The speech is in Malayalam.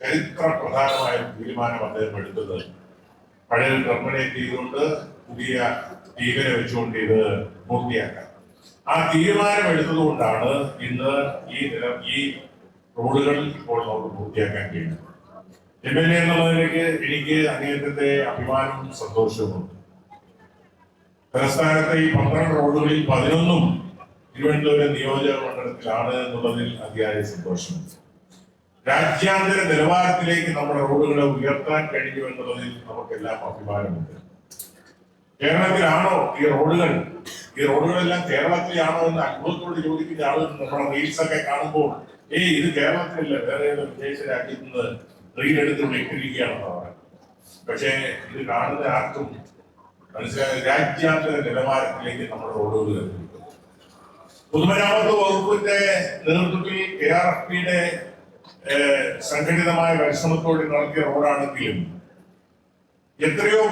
ചരിത്ര പ്രധാനമായ തീരുമാനം അദ്ദേഹം എടുത്തത്. പഴയ ടെർമിനേറ്റ് ചെയ്തുകൊണ്ട് പുതിയ ടീമിനെ വെച്ചുകൊണ്ട് ഇത് പൂർത്തിയാക്കാം. ആ തീരുമാനം എടുത്തതുകൊണ്ടാണ് ഇന്ന് ഈ നില ഈ റോഡുകൾ ഇപ്പോൾ നമുക്ക് പൂർത്തിയാക്കാൻ കഴിയുന്നത്. എം എൽ എ എന്നുള്ളതിലേക്ക് എനിക്ക് അങ്ങേറ്റത്തെ അഭിമാനവും സന്തോഷവുമുണ്ട് തലസ്ഥാനത്തെ ഈ പന്ത്രണ്ട് റോഡുകളിൽ പതിനൊന്നും തിരുവനന്തപുരം നിയോജക മണ്ഡലത്തിലാണ് എന്നുള്ളതിൽ അതിയായ സന്തോഷമുണ്ട്. രാജ്യാന്തര നിലവാരത്തിലേക്ക് നമ്മുടെ റോഡുകളെ ഉയർത്താൻ കഴിഞ്ഞു എന്നുള്ളതിൽ നമുക്കെല്ലാം അഭിമാനമുണ്ട്. കേരളത്തിലാണോ ഈ റോഡുകൾ? ഈ റോഡുകളെല്ലാം കേരളത്തിലാണോ എന്ന് അത്ഭുതത്തോട് ചോദിക്കുന്ന ആളുകൾ നമ്മുടെ റീൽസ് ഒക്കെ കാണുമ്പോൾ ഏയ് ഇത് കേരളത്തിലല്ല വേറെ ഏതോ വിദേശ രാജ്യത്ത് നിന്ന് റീൽ എടുത്ത് വിട്ടിരിക്കുകയാണെന്ന് പറയാം. പക്ഷേ ഇത് കാണുന്ന ആർക്കും മനസ്സിലായ രാജ്യാന്തര നിലവാരത്തിലേക്ക് നമ്മുടെ റോഡുകൾ പൊതുമരാമത്ത് വകുപ്പിന്റെ നേതൃത്വത്തിൽ കെ ആർ എഫ് പിയുടെ സംഘടിതമായ പരിശ്രമത്തോടെ നടത്തിയ റോഡാണെങ്കിലും എത്രയോ